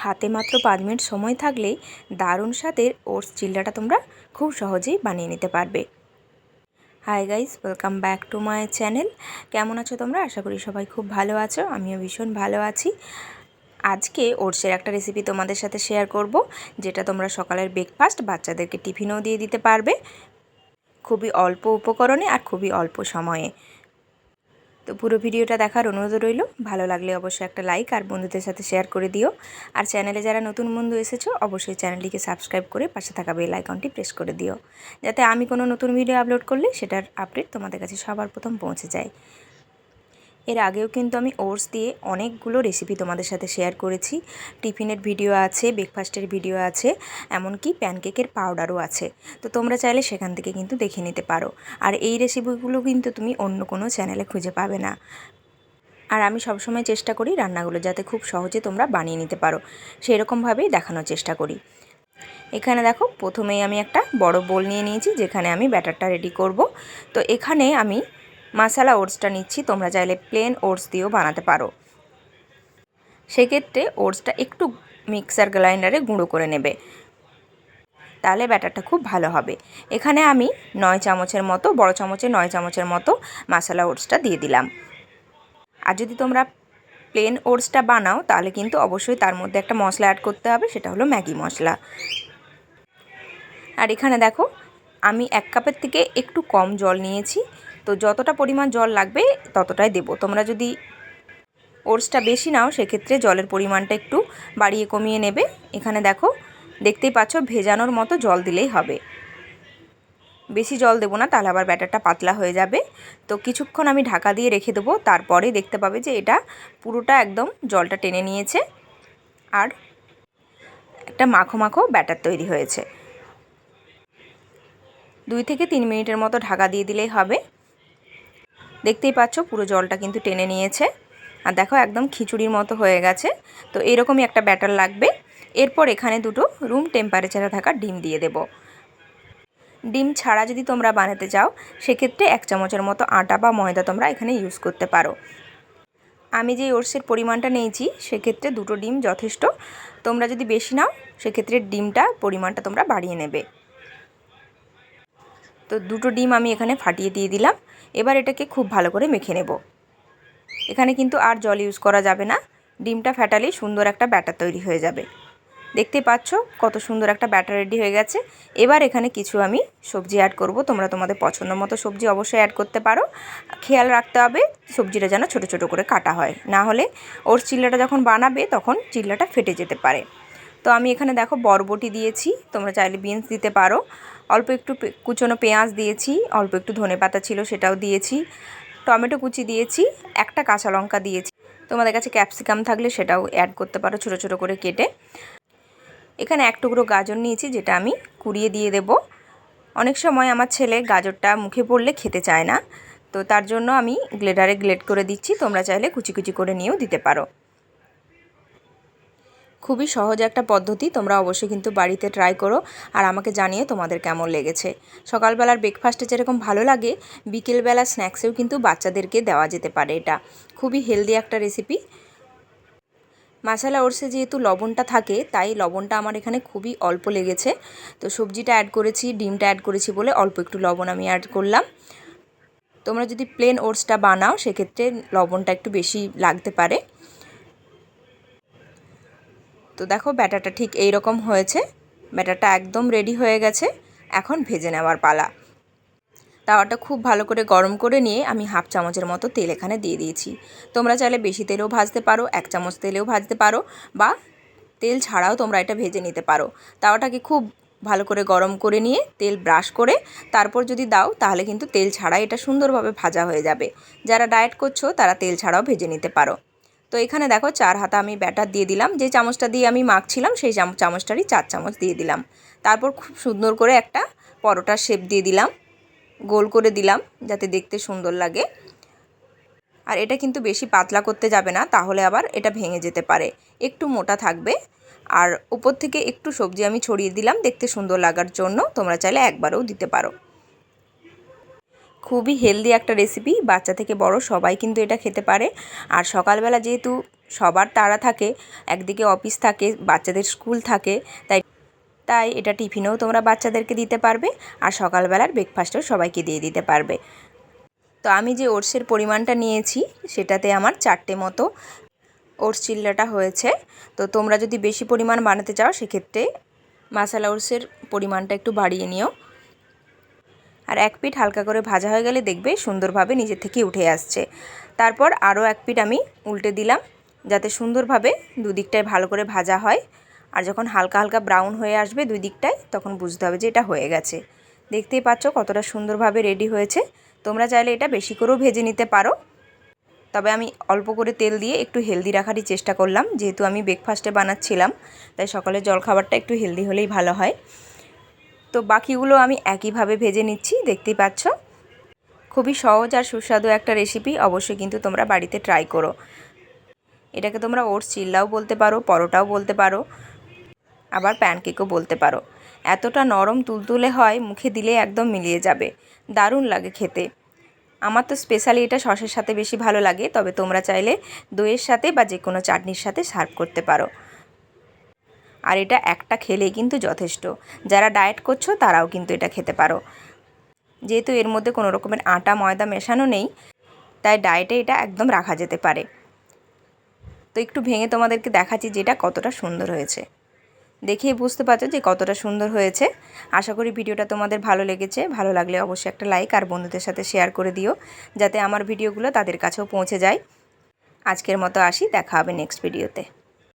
হাতে মাত্র পাঁচ মিনিট সময় থাকলেই দারুণ স্বাদের ওটস চিল্লাটা তোমরা খুব সহজেই বানিয়ে নিতে পারবে। Hi guys welcome back to my channel কেমন আছো তোমরা? আশা করি সবাই খুব ভালো আছো, আমিও ভীষণ ভালো আছি। আজকে ওটসের একটা রেসিপি তোমাদের সাথে শেয়ার করব, যেটা তোমরা সকালের ব্রেকফাস্ট বাচ্চাদেরকে টিফিনও দিয়ে দিতে পারবে। খুবই অল্প উপকরণে আর খুবই অল্প সময়ে। তো পুরো ভিডিওটা দেখার অনুরোধ রইল। ভালো লাগলে অবশ্যই একটা লাইক আর বন্ধুদের সাথে শেয়ার করে দিও। আর চ্যানেলে যারা নতুন বন্ধু এসেছ, অবশ্যই চ্যানেলটিকে সাবস্ক্রাইব করে পাশে থাকা বেল আইকনটি প্রেস করে দিও। যাতে আমি কোনো নতুন ভিডিও আপলোড করলে সেটার আপডেট তোমাদের কাছে সবার প্রথম পৌঁছে যায়। এর আগেও কিন্তু আমি ওটস দিয়ে অনেকগুলো রেসিপি তোমাদের সাথে শেয়ার করেছি। টিফিনের ভিডিও আছে ব্রেকফাস্টের ভিডিও আছে, এমনকি প্যানকেকের পাউডারও আছে। তো তোমরা চাইলে সেখান থেকে কিন্তু দেখে নিতে পারো। আর এই রেসিপিগুলো কিন্তু তুমি অন্য কোনো চ্যানেলে খুঁজে পাবে না। আর আমি সবসময় চেষ্টা করি রান্নাগুলো যাতে খুব সহজে তোমরা বানিয়ে নিতে পারো। সেরকমভাবেই দেখানোর চেষ্টা করি। এখানে দেখো, প্রথমেই আমি একটা বড় বোল নিয়ে নিয়েছি, যেখানে আমি ব্যাটারটা রেডি করব। তো এখানে আমি মাসালা ওটসটা নিচ্ছি, তোমরা চাইলে প্লেন ওটস দিয়েও বানাতে পারো। সেক্ষেত্রে ওটসটা একটু মিক্সার গ্রাইন্ডারে গুঁড়ো করে নেবে। তাহলে ব্যাটারটা খুব ভালো হবে। এখানে আমি নয় চামচের মতো, বড় চামচে নয় চামচের মতো মশালা ওটসটা দিয়ে দিলাম। আর যদি তোমরা প্লেন ওটসটা বানাও, তাহলে কিন্তু অবশ্যই তার মধ্যে একটা মশলা অ্যাড করতে হবে, সেটা হলো ম্যাগি মশলা। আর এখানে দেখো, আমি এক কাপের থেকে একটু কম জল নিয়েছি। তো যতটা পরিমাণ জল লাগবে ততটাই দেবো। তোমরা যদি ওটসটা বেশি নাও, সেক্ষেত্রে জলের পরিমাণটা একটু বাড়িয়ে কমিয়ে নেবে। এখানে দেখো, দেখতেই পাচ্ছ ভেজানোর মতো জল দিলেই হবে। বেশি জল দেবো না, তাহলে আবার ব্যাটারটা পাতলা হয়ে যাবে। তো কিছুক্ষণ আমি ঢাকা দিয়ে রেখে দেবো, তারপরে দেখতে পাবে যে এটা পুরোটা একদম জলটা টেনে নিয়েছে। আর একটা মাখো মাখো ব্যাটার তৈরি হয়েছে। দুই থেকে তিন মিনিটের মতো ঢাকা দিয়ে দিলেই হবে। দেখতেই পাচ্ছ পুরো জলটা কিন্তু টেনে নিয়েছে। আর দেখো একদম খিচুড়ির মতো হয়ে গেছে। তো এরকমই একটা ব্যাটার লাগবে। এরপর এখানে দুটো রুম টেম্পারেচারে থাকা ডিম দিয়ে দেব। ডিম ছাড়া যদি তোমরা বানাতে চাও, সেক্ষেত্রে এক চামচের মতো আটা বা ময়দা তোমরা এখানে ইউজ করতে পারো। আমি যে ওটসের পরিমাণটা নিয়েছি, সেক্ষেত্রে দুটো ডিম যথেষ্ট। তোমরা যদি বেশি নাও, সেক্ষেত্রে ডিমটা পরিমাণটা তোমরা বাড়িয়ে নেবে। তো দুটো ডিম আমি এখানে ফাটিয়ে দিয়ে দিলাম। এবার এটাকে খুব ভালো করে মেখে নেব। এখানে কিন্তু আর জল ইউজ করা যাবে না। ডিমটা ফ্যাটালেই সুন্দর একটা ব্যাটার তৈরি হয়ে যাবে। দেখতে পাচ্ছ কত সুন্দর একটা ব্যাটার রেডি হয়ে গেছে। এবার এখানে কিছু আমি সবজি অ্যাড করব। তোমরা তোমাদের পছন্দ মতো সবজি অবশ্যই অ্যাড করতে পারো। খেয়াল রাখতে হবে সবজিটা যেন ছোট ছোট করে কাটা হয়। না হলে ওর চিল্লাটা যখন বানাবে তখন চিল্লাটা ফেটে যেতে পারে। তো আমি এখানে দেখো বরবটি দিয়েছি। তোমরা চাইলে বিনস দিতে পারো। অল্প একটু কুচনো পেঁয়াজ দিয়েছি, অল্প একটু ধনে পাতা ছিল সেটাও দিয়েছি, টমেটো কুচি দিয়েছি, একটা কাঁচা লঙ্কা দিয়েছি। তোমাদের কাছে ক্যাপসিকাম থাকলে সেটাও অ্যাড করতে পারো ছোটো ছোটো করে কেটে। এখানে এক টুকরো গাজর নিয়েছি যেটা আমি কুড়িয়ে দিয়ে দেব। অনেক সময় আমার ছেলে গাজরটা মুখে পড়লে খেতে চায় না, তো তার জন্য আমি গ্লেডারে গ্লেড করে দিচ্ছি, তোমরা চাইলে কুচি কুচি করে নিয়েও দিতে পারো। খুবই সহজ একটা পদ্ধতি। তোমরা অবশ্যই কিন্তু বাড়িতে ট্রাই করো আর আমাকে জানিয়ে তোমাদের কেমন লেগেছে। সকালবেলার ব্রেকফাস্টে যেরকম ভালো লাগে, বিকেলবেলা স্ন্যাক্সেও কিন্তু বাচ্চাদেরকে দেওয়া যেতে পারে এটা। খুবই হেলদি একটা রেসিপি মশালা ওরসে যেহেতু লবণটা থাকে, তাই লবণটা আমার এখানে খুবই অল্প লেগেছে। তো সবজিটা অ্যাড করেছি, ডিমটা অ্যাড করেছি বলে অল্প একটু লবণ আমি অ্যাড করলাম। তোমরা যদি প্লেন ওটসটা বানাও, সেক্ষেত্রে লবণটা একটু বেশি লাগতে পারে। তো দেখো ব্যাটারটা ঠিক এই রকম হয়েছে। ব্যাটারটা একদম রেডি হয়ে গেছে। এখন ভেজে নেওয়ার পালা। তাওয়াটা খুব ভালো করে গরম করে নিয়ে আমি হাফ চামচের মতো তেল এখানে দিয়ে দিয়েছি। তোমরা চাইলে বেশি তেলেও ভাজতে পারো, এক চামচ তেলেও ভাজতে পারো বা তেল ছাড়াও তোমরা এটা ভেজে নিতে পারো। তাওয়াটাকে খুব ভালো করে গরম করে নিয়ে তেল ব্রাশ করে তারপর যদি দাও তাহলে কিন্তু তেল ছাড়া এটা সুন্দরভাবে ভাজা হয়ে যাবে। যারা ডায়েট করছ তারা তেল ছাড়াও ভেজে নিতে পারো। তো এখানে দেখো চার হাতা আমি ব্যাটার দিয়ে দিলাম। যে চামচটা দিয়ে আমি মাখছিলাম, সেই চামচটারই চার চামচ দিয়ে দিলাম। তারপর খুব সুন্দর করে একটা পরোটার শেপ দিয়ে দিলাম। গোল করে দিলাম, যাতে দেখতে সুন্দর লাগে। আর এটা কিন্তু বেশি পাতলা করতে যাবে না, তাহলে আবার এটা ভেঙে যেতে পারে। একটু মোটা থাকবে। আর উপর থেকে একটু সবজি আমি ছড়িয়ে দিলাম, দেখতে সুন্দর লাগার জন্য। তোমরা চাইলে একবারও দিতে পারো। খুবই হেলদি একটা রেসিপি বাচ্চা থেকে বড় সবাই কিন্তু এটা খেতে পারে। আর সকালবেলা যেহেতু সবার তাড়া থাকে, একদিকে অফিস থাকে, বাচ্চাদের স্কুল থাকে, তাই তাই এটা টিফিনেও তোমরা বাচ্চাদেরকে দিতে পারবে আর সকালবেলার ব্রেকফাস্টেও সবাইকে দিয়ে দিতে পারবে। তো আমি যে ওটসের পরিমাণটা নিয়েছি, সেটাতে আমার চারটে মতো ওটস চিল্লাটা হয়েছে। তো তোমরা যদি বেশি পরিমাণ বানাতে চাও, সেক্ষেত্রে মাসালা ওটসের পরিমাণটা একটু বাড়িয়ে নিও। আর এক পিঠ হালকা করে ভাজা হয়ে গেলে দেখবে সুন্দরভাবে নিজে থেকে উঠে আসছে। তারপর আরও এক পিঠ আমি উল্টে দিলাম যাতে সুন্দরভাবে দুদিকটায় ভালো করে ভাজা হয়। আর যখন হালকা হালকা ব্রাউন হয়ে আসবে দুই দিকটায় তখন বুঝতে হবে যে এটা হয়ে গেছে। দেখতেই পাচ্ছ কতটা সুন্দরভাবে রেডি হয়েছে। তোমরা চাইলে এটা বেশি করেও ভেজে নিতে পারো। তবে আমি অল্প করে তেল দিয়ে একটু হেলদি রাখারই চেষ্টা করলাম। যেহেতু আমি ব্রেকফাস্টে বানাচ্ছিলাম, তাই সকালে জলখাবারটা একটু হেলদি হলেই ভালো হয়। তো বাকিগুলো আমি একইভাবে ভেজে নিচ্ছি, দেখতেই পাচ্ছ? খুবই সহজ আর সুস্বাদু একটা রেসিপি অবশ্যই কিন্তু তোমরা বাড়িতে ট্রাই করো। এটাকে তোমরা ওটস চিল্লাও বলতে পারো, পরোটাও বলতে পারো, আবার প্যানকেকও বলতে পারো। এতটা নরম তুলতুলে হয়, মুখে দিলে একদম মিলিয়ে যাবে। দারুণ লাগে খেতে। আমার তো স্পেশালি এটা সসের সাথে বেশি ভালো লাগে, তবে তোমরা চাইলে দইয়ের সাথে বা যে কোনো চাটনির সাথে সার্ভ করতে পারো। আর এটা একটা খেলেই কিন্তু যথেষ্ট। যারা ডায়েট করছ, তারাও কিন্তু এটা খেতে পারো। যেহেতু এর মধ্যে কোনো রকমের আটা, ময়দা মেশানো নেই, তাই ডায়েটে এটা একদম রাখা যেতে পারে। তো একটু ভেঙে তোমাদেরকে দেখাচ্ছি যেটা কতটা সুন্দর হয়েছে। দেখেই বুঝতে পারছ যে কতটা সুন্দর হয়েছে। আশা করি ভিডিওটা তোমাদের ভালো লেগেছে। ভালো লাগলে অবশ্যই একটা লাইক আর বন্ধুদের সাথে শেয়ার করে দিও, যাতে আমার ভিডিওগুলো তাদের কাছেও পৌঁছে যায়। আজকের মতো আসি, দেখা হবে নেক্সট ভিডিওতে।